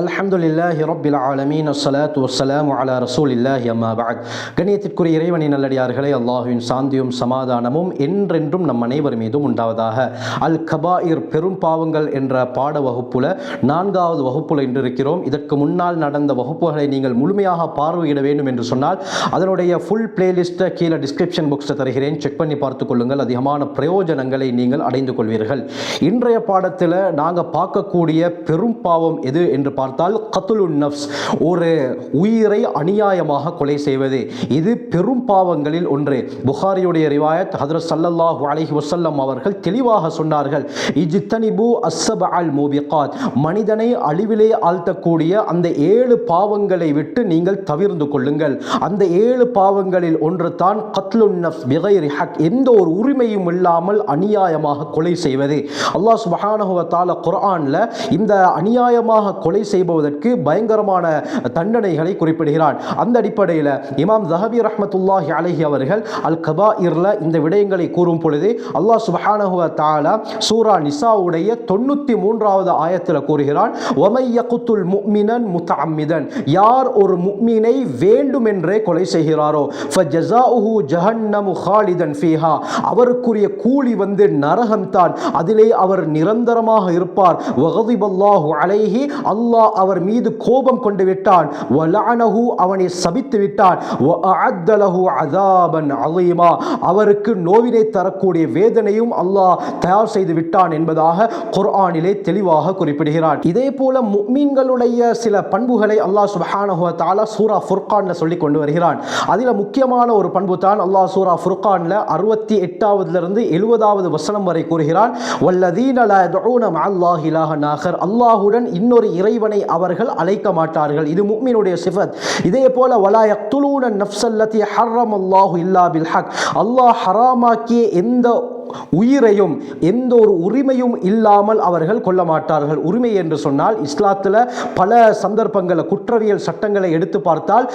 அல்ஹம்துலில்லாஹி ரப்பில் ஆலமீன். அஸ்ஸலாத்து வஸ்ஸலாமு அலா ரசூலில்லாஹி அம்மா பஅத். கணியத்திற்குரிய இறைவனின் நல்லடியார்களே அல்லாஹுவின் சாந்தியும் சமாதானமும் என்றென்றும் நம் அனைவர் மீதும் உண்டாவதாக. அல் கபாயிர் பெரும் பாவங்கள் என்ற பாட வகுப்புல நான்காவது வகுப்புல இன்று இருக்கிறோம் இதற்கு முன்னால் நடந்த வகுப்புகளை நீங்கள் முழுமையாக பார்வையிட வேண்டும் என்று சொன்னால் அதனுடைய ஃபுல் பிளேலிஸ்ட்டை கீழே டிஸ்கிரிப்ஷன் புக்ஸை தருகிறேன். செக் பண்ணி பார்த்து கொள்ளுங்கள். அதிகமான பிரயோஜனங்களை நீங்கள் அடைந்து கொள்வீர்கள். இன்றைய பாடத்தில் நாங்கள் பார்க்கக்கூடிய பெரும் பாவம் எது என்று பார்த்தால் கத்துலுன் நப்ஸ் ஒரு உயிரை அநியாயமாக கொலை செய்வது. இது பெரும் பாவங்களில் ஒன்று. புகாரியுடைய ரிவாயத் ஹதரத் சல்லல்லாஹு அலஹி வசல்லம் அவர்கள் தெளிவாக சொன்னார்கள் இஜித்தனிபு அஸ்ஸப அல் மூபிகாத் மனிதனை அழிவிலே ஆழ்த்தக்கூடிய அந்த ஏழு பாவங்களை விட்டு நீங்கள் தவிர்ந்து கொள்ளுங்கள். அந்த ஏழு பாவங்களில் ஒன்று தான் கத்லுன் நஃப்ஸ் பிகைரி ஹக் எந்த ஒரு உரிமையும் இல்லாமல் அநியாயமாக கொலை செய்வது. அல்லாஹ் சுபஹானஹுவ வ தஆலா குர்ஆன்ல இந்த அநியாயமாக கொலை செய்பவதற்கு பயங்கரமான தண்டனைகளை குறிப்பிடுகிறான். அந்த அடிப்படையில் இமாம் ஜஹபி ரஹமத்துல்லாஹி அலஹி அவர்கள் அல் கபா இர்ல இந்த விடயங்களை கூறும் பொழுது அல்லாஹ் சுபஹானஹுவ தாலா சூரா நிசாவுடைய தொண்ணூற்றி மூன்றாவது ஆயத்தில் கூறுகிறான் ஒமை யகுத்துல் முக்மினன் முத்தஅம்மிதன் யார் ஒரு முக்மீனை வேண்டுமென்றே கொலை செய்கிறாரோ ஃபஜஸாஉஹு ஜஹன்னமு ஹாலிதன் ஃபீஹா. அவருக்குரிய கூலி வந்து நரகம்தான். அதிலே அவர் நிரந்தரமாக இருப்பார். வகதிபல்லாஹு அலைஹி அல்லாஹ் அல்லாஹ் அவர் மீது கோபம் கொண்டு விட்டான். வலஅனஹு அவனை சபித்து விட்டான். வஅஅத்த லஹு அவருக்கு நோவினை தரக்கூடிய வேதனையும் அல்லாஹ் தயார் செய்து விட்டான் என்பதாக குர்ஆனிலே தெளிவாக குறிப்பிடுகிறான். இதே போல முக்மீன்களுடைய சில பண்புகளை அல்லாஹ் சுபஹானஹு தாலா சூரா ஃபுர்கான்ல சொல்லி கொண்டு வருகிறான். அதில் முக்கியமான ஒரு பண்பு தான் அல்லாஹ் சூரா ஃபுர்கான்ல அறுபத்தி எட்டாவதுலேருந்து எழுபதாவது வசனம் வரை கூறுகிறான். வல்லதீன லா யதுஊன மஅல்லாஹி அல்லாஹுடன் இன்னொரு இறைவனை அவனை அவர்கள் அழைக்க மாட்டார்கள். இது முக்மீனுடைய சிஃபத். இதே போல வலா யக்துலூன நஃப்ஸல்லதி ஹர்ரம் அல்லாஹு இல்லா பில் ஹக். அல்லாஹ் ஹராமாக்கிய எந்த உயிரையும் எந்த ஒரு உரிமையும் இல்லாமல் அவர்கள் கொல்ல மாட்டார்கள் உரிமை என்று சொன்னால் இஸ்லாத்தில் பல சந்தர்ப்பங்களில் குற்றவியல் சட்டங்களை எடுத்து பார்த்தால்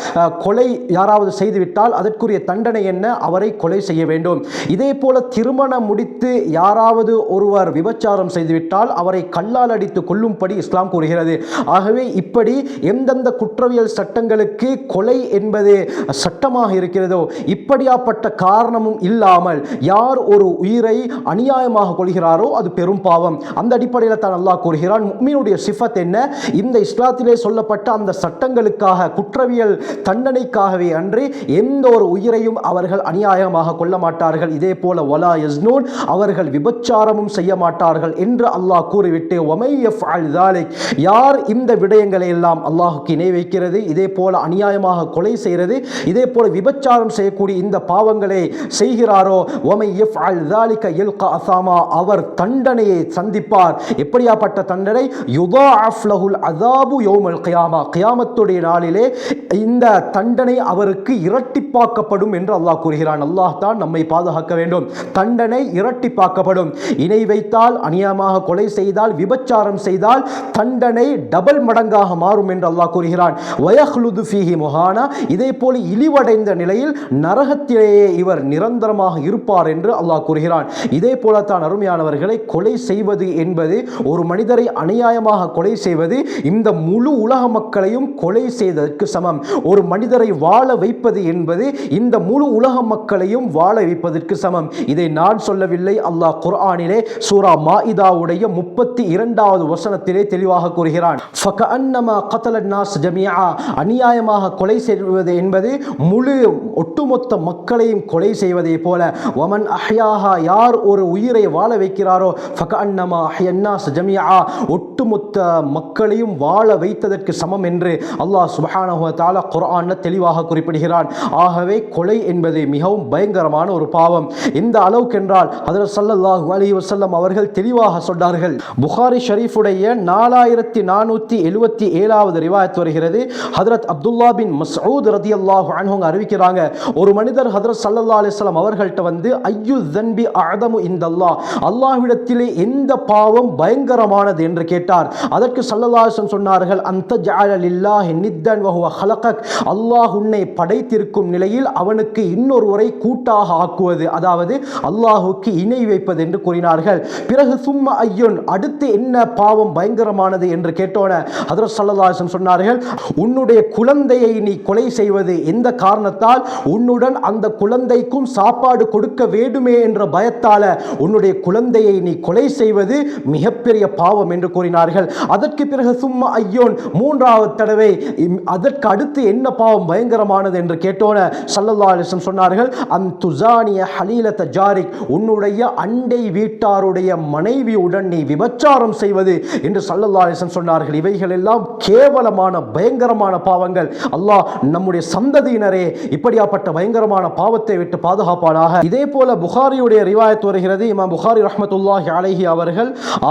கொலை யாராவது செய்துவிட்டால் அதற்குரிய தண்டனை என்ன? அவரை கொலை செய்ய வேண்டும். இதே போல திருமணம் முடித்து யாராவது ஒருவர் விபச்சாரம் செய்துவிட்டால் அவரை கல்லால் அடித்து கொல்லும்படி இஸ்லாம் கூறுகிறது. ஆகவே இப்படி எந்தெந்த குற்றவியல் சட்டங்களுக்கு கொலை என்பது சட்டமாக இருக்கிறதோ இப்படியாப்பட்ட காரணமும் இல்லாமல் யார் ஒரு உயிரை அநியாயமாக கொள்கிறாரோ அது பெரும் பாவம். அந்த அடிப்படையில் தான் அல்லாஹ் கூறுகிறான் முக்மீனுடைய சிஃபத் என்ன? இந்த இஸ்லாத்திலே சொல்லப்பட்ட அந்த சட்டங்களுக்காக குற்றவியல் தண்டனைக்காகவே அன்றி எந்த ஒரு உயிரையும் அவர்கள் அநியாயமாக கொள்ள மாட்டார்கள். இதே போல வலா யஸ்னூன் அவர்கள் விபச்சாரமும் செய்ய மாட்டார்கள் என்று அல்லாஹ் கூறிவிட்டு ஒமை யஃப்அல் தாலிக் யார் இந்த விடயங்களை எல்லாம் அல்லாஹுக்கு இணை வைக்கிறது? இதே போல அநியாயமாக கொலை செய்கிறது? இதே போல விபச்சாரம் செய்யக்கூடிய இந்த பாவங்களை செய்கிறாரோ? ஒமை யஃப்அல் யல்கா அசாமா அவர் தண்டனையை சந்திப்பார். எப்படியாப்பட்ட தண்டனை? யுதாஅஃப் லஹுல் அஸாபு யோமல் கியாமா. கியாமத்துடைய நாளிலே இந்த தண்டனை அவருக்கு இரட்டிப்பாக்கப்படும் என்று அல்லாஹ் கூறுகிறான். அல்லாஹ் தான் நம்மை பாதுகாக்க வேண்டும். தண்டனை இரட்டிப்பாக்கப்படும். இணை வைத்தால் அநியாயமாக கொலை செய்தால் விபச்சாரம் செய்தால் தண்டனை டபுள் மடங்காக மாறும் என்று அல்லாஹ் கூறுகிறான். வயஹ்லுது ஃபீஹி முஹானா. இதே போல இழிவடைந்த நிலையில் நரகத்திலேயே இவர் நிரந்தரமாக இருப்பார் என்று அல்லாஹ் கூறுகிறான். இதே போலத்தான் அருமையானவர்களை கொலை செய்வது என்பது ஒரு மனிதரை அநியாயமாக கொலை செய்வது இந்த முழு உலக மக்களையும் கொலை செய்ததற்கு சமம். ஒரு மனிதரை வாழ வைப்பது என்பது இந்த முழு உலக மக்களையும் வாழ வைப்பதற்கு சமம். இதை நான் சொல்லவில்லை அல்லாஹ் குர்ஆனிலே சூரா மாஇதாவுடைய முப்பத்தி இரண்டாவது வசனத்திலே தெளிவாக கூறுகிறான். அநியாயமாக கொலை செய்வது என்பது முழு ஒட்டுமொத்த மக்களையும் கொலை செய்வதை போல. வமன் அஹ்யாஹா யார் ஒரு உயிரை வாழ வைக்கிறாரோ ஃபகஅன்னமா அஹ்யன்னாஸ் ஜமியா ஒட்டுமொத்த மக்களையும் வாழ வைத்ததற்கு சமம் என்று அல்லாஹ் சுப்ஹானஹு குரான் தெளிவாக குறிப்பிடுகிறான். ஆகவே கொலை என்பது மிகவும் பயங்கரமான ஒரு பாவம். இந்த அளவுக்கு என்றால் ஹதரத் ஸல்லல்லாஹு அலைஹி வஸல்லம் அவர்கள் தெளிவாக சொன்னார்கள். புகாரி ஷரீஃபுடைய நாலாயிரத்தி நானூற்றி எழுபத்தி ஏழாவது ரிவாயத் வருகிறது. ஹதரத் அப்துல்லா பின் மசூத் ரதி அல்லாஹ் அவங்க அறிவிக்கிறாங்க ஒரு மனிதர் ஹதரத் சல்லா அலிஸ்லாம் அவர்கள்ட்ட வந்து ஐயு தன்பி அஅதமு இந்தல்லாஹ் அல்லாஹ்விடத்திலே எந்த பாவம் பயங்கரமானது என்று கேட்டார். அதற்கு சல்லல்லாசன் சொன்னார்கள் அந்த ஜாலலில்லாஹ் நித்தன் வஹுவ ஹலகக் அல்லாஹ் உன்னை படைத்திருக்கும் நிலையில் அவனுக்கு இன்னொருவரை கூட்டாக ஆக்குவது அதாவது அல்லாஹுக்கு இணை வைப்பது என்று கூறினார்கள். பிறகு சும்மா ஐயன். அடுத்து என்ன பாவம் பயங்கரமானது என்று கேட்டோன அதர் சல்லதாசன் சொன்னார்கள் உன்னுடைய குழந்தையை நீ கொலை செய்வது எந்த காரணத்தால்? உன்னுடன் அந்த குழந்தைக்கும் சாப்பாடு கொடுக்க வேண்டுமே என்ற பய பயத்தால உன்னுடைய குழந்தையை நீ கொலை செய்வது மிகப்பெரிய பாவம் என்று கூறினார்கள். அதற்கு பிறகு சும்மா ஐயோன் மூன்றாவது தடவை அதற்கு அடுத்து என்ன பாவம் பயங்கரமானது என்று கேட்டோன சல்லல்லா அலிஸ்லம் சொன்னார்கள் அந் துசானிய ஹலீல தஜாரிக் உன்னுடைய அண்டை வீட்டாருடைய மனைவியுடன் நீ விபச்சாரம் செய்வது என்று சல்லல்லா அலிஸ்லம் சொன்னார்கள். இவைகள் எல்லாம் கேவலமான பயங்கரமான பாவங்கள். அல்லாஹ் நம்முடைய சந்ததியினரே இப்படியாப்பட்ட பயங்கரமான பாவத்தை விட்டு பாதுகாப்பானாக. இதே போல புகாரியுடைய ரிவாயத் வருகிறது. இமாம் புகாரி ரஹமத்துல்லாஹி அலஹி அவர்கள்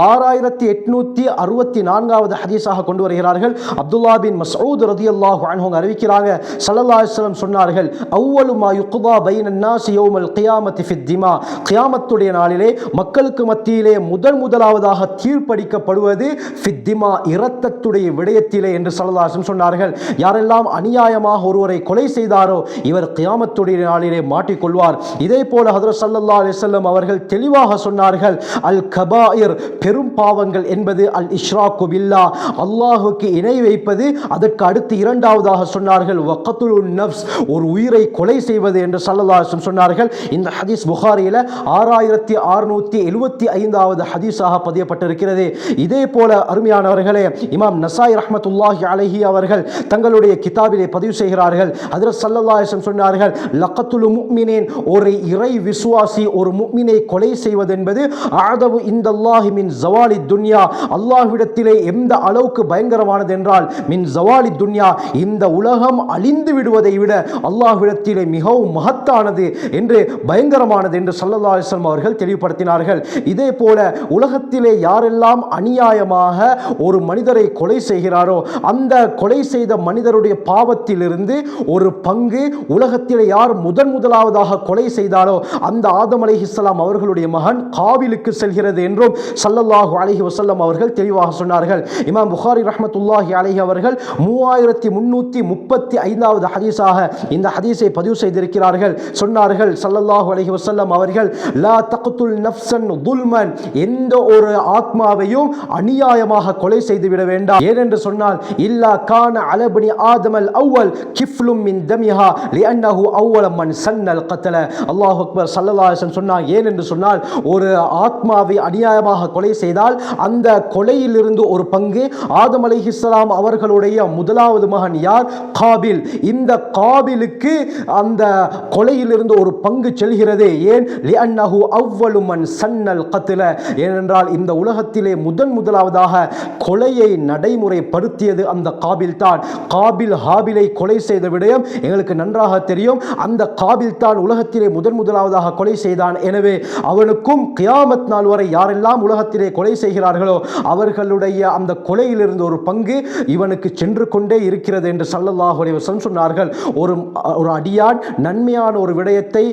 ஆறாயிரத்தி எட்நூத்தி அறுபத்தி நான்காவது ஹதீஸாக கொண்டு வருகிறார்கள். அப்துல்லா பின் மசூத் ரதி அல்லாஹு அன்ஹோங்க அறிவிக்கிறாங்க சல்லல்லா அலுவலம் சொன்னார்கள் அவ்வளுமா யுக்குதா பைன் நாசி யோமல் கியாமத்தி ஃபித்திமா கியாமத்துடைய நாளிலே மக்களுக்கு மத்தியிலே முதல் முதலாவதாக தீர்ப்பளிக்கப்படுவது ஃபித்திமா இரத்தத்துடைய விடயத்திலே என்று சல்லல்லா சொன்னார்கள். யாரெல்லாம் அநியாயமாக ஒருவரை கொலை செய்தாரோ இவர் கியாமத்துடைய நாளிலே மாட்டிக்கொள்வார். இதே போல ஹதரத் சல்லல்லா அலிசல்லம் வஸல்லம் அவர்கள் தெளிவாக சொன்னார்கள் அல் கபாயிர் பெரும் பாவங்கள் என்பது அல் இஷ்ராக்கு பில்லா. அல்லாஹுக்கு இணை வைப்பது அதற்கு அடுத்து இரண்டாவதாக சொன்னார்கள் வக்கத்துல் நப்ஸ் ஒரு உயிரை கொலை செய்வது என்று ஸல்லல்லாஹு சொன்னார்கள். இந்த ஹதீஸ் புகாரியில் ஆறாயிரத்தி அறுநூத்தி எழுபத்தி ஐந்தாவது ஹதீஸாக பதியப்பட்டிருக்கிறது. இதே போல அருமையானவர்களே இமாம் நசாய் ரஹமத்துல்லாஹி அலஹி அவர்கள் தங்களுடைய கிதாபிலே பதிவு செய்கிறார்கள். அதில் சல்லல்லாஹம் சொன்னார்கள் லக்கத்துலு முக்மினேன் ஒரு இறை விசுவாசி ஒரு முக்மினை கொலை செய்வதென்பது ஆதவு இந்த அல்லாஹி மின் ஜவாலி துன்யா. அல்லாஹ்விடத்திலே எந்த அளவுக்கு பயங்கரமானது என்றால் மின் ஜவாலி துன்யா இந்த உலகம் அழிந்து விடுவதை விட அல்லாஹ்விடத்திலே மிகவும் மகத்தானது என்று பயங்கரமானது என்று சல்லல்லா அலிஸ்லாம் அவர்கள் தெளிவுபடுத்தினார்கள். இதே போல உலகத்திலே யாரெல்லாம் அநியாயமாக ஒரு மனிதரை கொலை செய்கிறாரோ அந்த கொலை செய்த மனிதருடைய பாவத்திலிருந்து ஒரு பங்கு உலகத்திலே யார் முதன் முதலாவதாக கொலை செய்தாரோ அந்த ஆதம் அலைஹிஸ்ஸலாம் அவர்களுடைய மகன் காவிலுக்கு செல்கிறது என்றும் சல்லல்லாஹு அலஹி வசல்லம் அவர்கள் தெளிவாக சொன்னார்கள். இமாம் புகாரி ரஹமத்துல்லாஹி அலஹி அவர்கள் மூவாயிரத்தி முன்னூற்றி முப்பத்தி ஐந்தாவது ஹதீஸாக இந்த ஹதீஸை பதிவு செய்திருக்கிறார்கள். சொன்னார்கள் சல்லல்லாஹு அலஹி வசல்லம் அவர்கள் லா தக்துல் நப்சன் துல்மன் எந்த ஒரு ஆத்மாவையும் அநியாயமாக கொலை செய்துவிட வேண்டாம். ஏனென்று சொன்னால் இல்லா கான அலபனி ஆதமல் அவ்வல் கிஃப்லும் மின் தமிஹா லியன்னஹு அவ்வல மன் சன்னல் கத்தல. அல்லாஹ் அக்பர் ஸல்லல்லாஹு அலைஹி வஸல்லம் சொன்னார் ஏனென்று சொன்னால் ஒரு ஆத்மாவை அநியாயமாக கொலை செய்தால் அந்த கொலையிலிருந்து ஒரு பங்கு ஆதம் அலைஹிஸ்ஸலாம் அவர்களுடைய முதலாவது மகன் யார்? காபில். இந்த காபிலுக்கு அந்த கொலையிலிருந்து ஒரு பங்கு செல்கிறது. ஏன்? லிஅன்னஹு அவ்வலு சன்னல் கத்ல. ஏனென்றால் இந்த உலகத்திலே முதன் முதலாவதாக கொலையை நடைமுறைப்படுத்தியது அந்த காபில் தான். காபில் ஹாபிலை கொலை செய்த விடயம் எங்களுக்கு நன்றாக தெரியும். அந்த காபில் தான் உலகத்திலே முதன் முதலாவதாக கொலை செய்தான் எனவே அவனுக்கும் கியாமத் நாள் வரை யாரெல்லாம் உலகத்திலே கொலை செய்கிறார்களோ அவர்களுடைய அந்த கொலையிலிருந்து ஒரு பங்கு இவனுக்கு சென்று கொண்டே இருக்கிறது என்று சல்லல்லாஹ் அலைவசம் சொன்னார்கள். ஒரு ஒரு அடியான் நன்மையான ஒரு விடயத்தை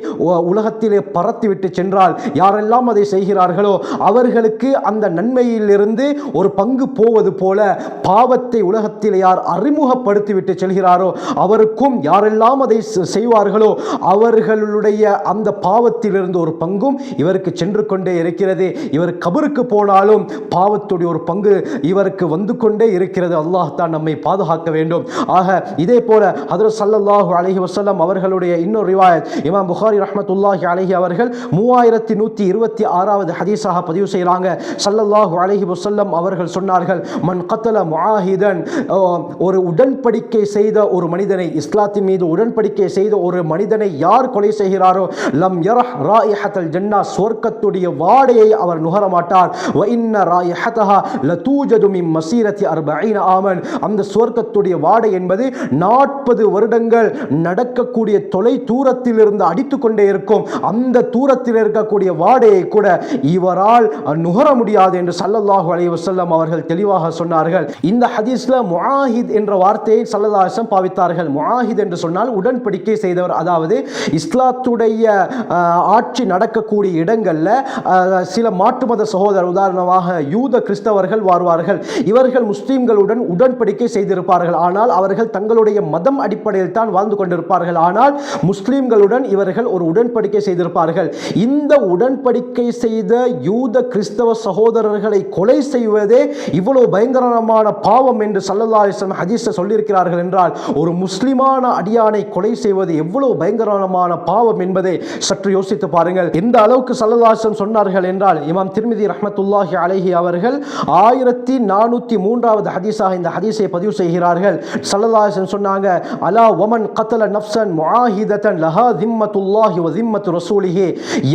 உலகத்திலே பறத்துவிட்டு சென்றால் யாரெல்லாம் அதை செய்கிறார்களோ அவர்களுக்கு அந்த நன்மையிலிருந்து ஒரு பங்கு போவது போல பாவத்தை உலகத்தில் யார் அறிமுகப்படுத்திவிட்டு செல்கிறாரோ அவருக்கும் யாரெல்லாம் அதை செய்வார்களோ அவர்களுடைய அந்த பாவத்திலிருந்து ஒரு பங்கு பங்கும் இவருக்கு சென்று கொண்டே இருக்கிறது. இவர் கபருக்கு போனாலும் பாவத்துடைய ஒரு பங்கு இவருக்கு வந்து கொண்டே இருக்கிறது. அல்லாஹ் தான் நம்மை பாதுகாக்க வேண்டும். ஆக இதே போல ஹதரத் ஸல்லல்லாஹு அலைஹி வஸல்லம் அவர்களுடைய இன்னொரு ரிவாயத் இமாம் புகாரி ரஹமத்துல்லாஹி அலஹி அவர்கள் மூவாயிரத்தி நூற்றி இருபத்தி ஆறாவது ஹதீஸாக பதிவு செய்கிறாங்க. சல்லல்லாஹு அலஹி வசல்லம் அவர்கள் சொன்னார்கள் மன் கத்தல முஆஹிதன் ஒரு உடன்படிக்கை செய்த ஒரு மனிதனை இஸ்லாத்தின் மீது உடன்படிக்கை செய்த ஒரு மனிதனை யார் கொலை செய்கிறாரோ லம் யரஹ் ராயிஹத்தல் ஜன்னா சொர்க்கத்துடைய வாடையை அவர் நுகர மாட்டார் வ இன்ன ராயிஹத்தஹா லதூஜது மசீரத்தி அர்பஈன ஆமன். அந்த சொர்க்கத்துடைய வாடை என்பது நாற்பது வருடங்கள் நடக்கக்கூடிய தொலை தூரத்தில் இருந்து அடித்து கொண்டே இருக்கும். அந்த தூரத்தில் இருக்கக்கூடிய வாடையை கூட இவரால் நுகர முடியாது என்று சல்லல்லாஹு அலைஹி வசல்லம் அவர்கள் தெளிவாக சொன்னார்கள். இந்த ஹதீஸ்ல முஹாஹித் என்ற வார்த்தையை சல்லல்லாஹம் பாவித்தார்கள். முஹாஹித் என்று சொன்னால் உடன்படிக்கை செய்தவர். அதாவது இஸ்லாத்துடைய ஆட்சி நடக்க நடக்கக்கூடிய இடங்களில் சில மாற்று மத சகோதரர் உதாரணமாக யூத கிறிஸ்தவர்கள் வாழ்வார்கள். இவர்கள் முஸ்லீம்களுடன் உடன்படிக்கை செய்திருப்பார்கள். ஆனால் அவர்கள் தங்களுடைய மதம் அடிப்படையில் தான் வாழ்ந்து கொண்டிருப்பார்கள். ஆனால் முஸ்லீம்களுடன் இவர்கள் ஒரு உடன்படிக்கை செய்திருப்பார்கள். இந்த உடன்படிக்கை செய்த யூத கிறிஸ்தவ சகோதரர்களை கொலை செய்வதே இவ்வளவு பயங்கரமான பாவம் என்று சல்லல்லா அலிஸ்லாம் ஹதீஸை சொல்லியிருக்கிறார்கள் என்றால் ஒரு முஸ்லிமான அடியானை கொலை செய்வது எவ்வளவு பயங்கரமான பாவம் என்பதை சற்று யோசித்து பாருங்கள். எந்த அளவுக்கு சல்லல்லாசம் சொன்னார்கள் என்றால் இமாம் திருமிதி ரஹமத்துல்லாஹி அலஹி அவர்கள் ஆயிரத்தி நானூற்றி மூன்றாவது ஹதீஸாக இந்த ஹதீஸை பதிவு செய்கிறார்கள். சல்லல்லாசன் சொன்னாங்க அலா ஒமன் கத்தல நப்சன் முஆஹிதத்தன் லஹா திம்மத்துல்லாஹி வதிம்மத்து ரசூலிஹி.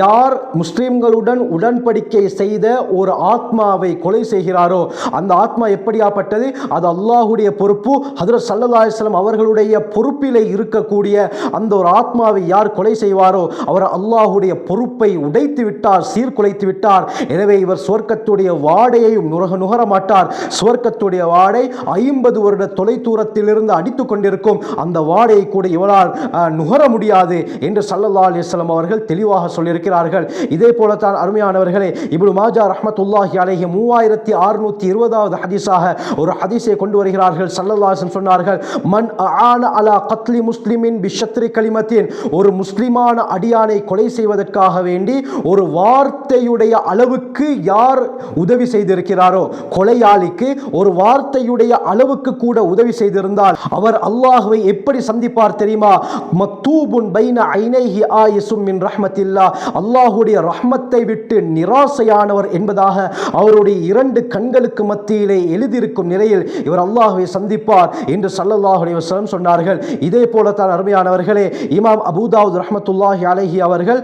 யார் முஸ்லீம்களுடன் உடன்படிக்கை செய்த ஒரு ஆத்மாவை கொலை செய்கிறாரோ அந்த ஆத்மா எப்படியாப்பட்டது? அது அல்லாஹுடைய பொறுப்பு. ஹதரத் சல்லல்லாஹு அவர்களுடைய பொறுப்பிலே இருக்கக்கூடிய அந்த ஒரு ஆத்மாவை யார் கொலை செய்வாரோ அவர் அல்லாஹுடைய பொறுப்பு உடைத்து விட்டார் சீர்குலைத்து விட்டார். எனவே இவர் சுவர்க்கத்துடைய வாடையையும் நுரக நுகர மாட்டார். சுவர்க்கத்துடைய வாடை ஐம்பது வருட தொலைதூரத்திலிருந்து அடித்துக் கொண்டிருக்கும். அந்த வாடையை கூட இவரால் நுகர முடியாது என்று சல்லல்லா அலிஸ்லாம் அவர்கள் தெளிவாக சொல்லியிருக்கிறார்கள். இதே போலத்தான் அருமையானவர்களே இப்னு மாஜா ரஹமத்துல்லாஹி அலேஹி மூவாயிரத்தி அறுநூத்தி இருபதாவது ஹதீஸாக ஒரு ஹதீஸை கொண்டு வருகிறார்கள். சல்லல்லாசன் சொன்னார்கள் மன் ஆன அலா கத்லி முஸ்லிமின் பிஷத்ரி கலிமத்தின் ஒரு முஸ்லிமான அடியானை கொலை செய்வதற்காக வேண்டி ஒரு வார்த்தையுடைய அளவுக்கு யார் உதவி செய்திருக்கிறாரோ கொலையாளிக்கு ஒரு வார்த்தையுடைய அளவுக்கு கூட உதவி செய்திருந்தால் அவர் அல்லாஹுவை எப்படி சந்திப்பார் தெரியுமா? மத்தூபுன் பைன ஐனைஹி ஆயிசும் மின் ரஹ்மத்தில்லா. அல்லாஹுடைய ரஹ்மத்தை விட்டு நிராசையானவர் என்பதாக அவருடைய இரண்டு கண்களுக்கு மத்தியிலே எழுதியிருக்கும் நிலையில் இவர் அல்லாஹுவை சந்திப்பார் என்று சல்லல்லாஹுடைய அலைஹி சொன்னார்கள். இதே போலத்தான் அருமையானவர்களே இமாம் அபுதாவுத் ரஹமத்துல்லாஹி அலஹி அவர்கள்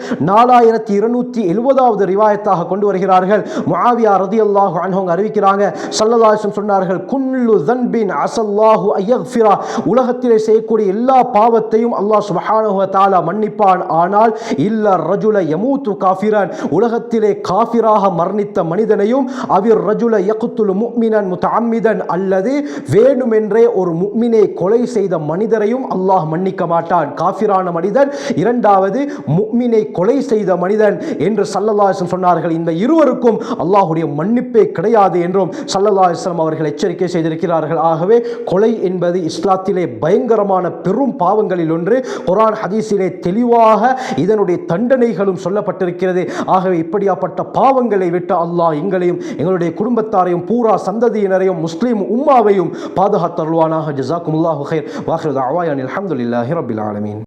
நாலாயிரத்தி இருநூற்றி எழுபதாவது ரிவாயத்தாக கொண்டு வருகிறார்கள். முஆவியா ரதியல்லாஹு அன்ஹு அறிவிக்கிறாங்க. சல்லதாசம் சொன்னார்கள் குல்லு தன்பின் அசல்லாஹு ஐயஃபிரா உலகத்திலே செய்யக்கூடிய எல்லா பாவத்தையும் அல்லாஹ் சுப்ஹானஹு தாலா மன்னிப்பான். ஆனால் இல்ல ரஜுல யமூத்து காஃபிரான். உலகத்திலே காஃபிராக மரணித்த மனிதனையும் அவிர் ரஜுல யக்துலு முக்மினன் முத்தாமிதன் அல்லது வேண்டுமென்றே ஒரு முக்மினை கொலை செய்த மனிதரையும் அல்லாஹ் மன்னிக்க மாட்டான். காஃபிரான மனிதன். இரண்டாவது முக்மினை கொலை செய்த மனிதன் என்று சல்லல்லாஹம் சொன்னார்கள். இந்த இருவருக்கும் அல்லாஹுடைய மன்னிப்பே கிடையாது என்றும் சல்லல்லாஹம் அவர்கள் எச்சரிக்கை செய்திருக்கிறார்கள். ஆகவே கொலை என்பது இஸ்லாத்திலே பயங்கரமான பெரும் பாவங்களில் ஒன்று. குரான் ஹதீஸிலே தெளிவாக இதனுடைய தண்டனைகளும் சொல்லப்பட்டிருக்கிறது. ஆகவே இப்படியாப்பட்ட பாவங்களை விட்டு அல்லாஹ் எங்களையும் எங்களுடைய குடும்பத்தாரையும் பூரா சந்ததியினரையும் முஸ்லீம் உம்மாவையும் பாதுகாத்தருள்வானாக. ஜசாக்குமுல்லாஹு ஹைர் வாஹிரு அவாயான் அலமதுல்லாஹி ரபில் ஆலமீன்.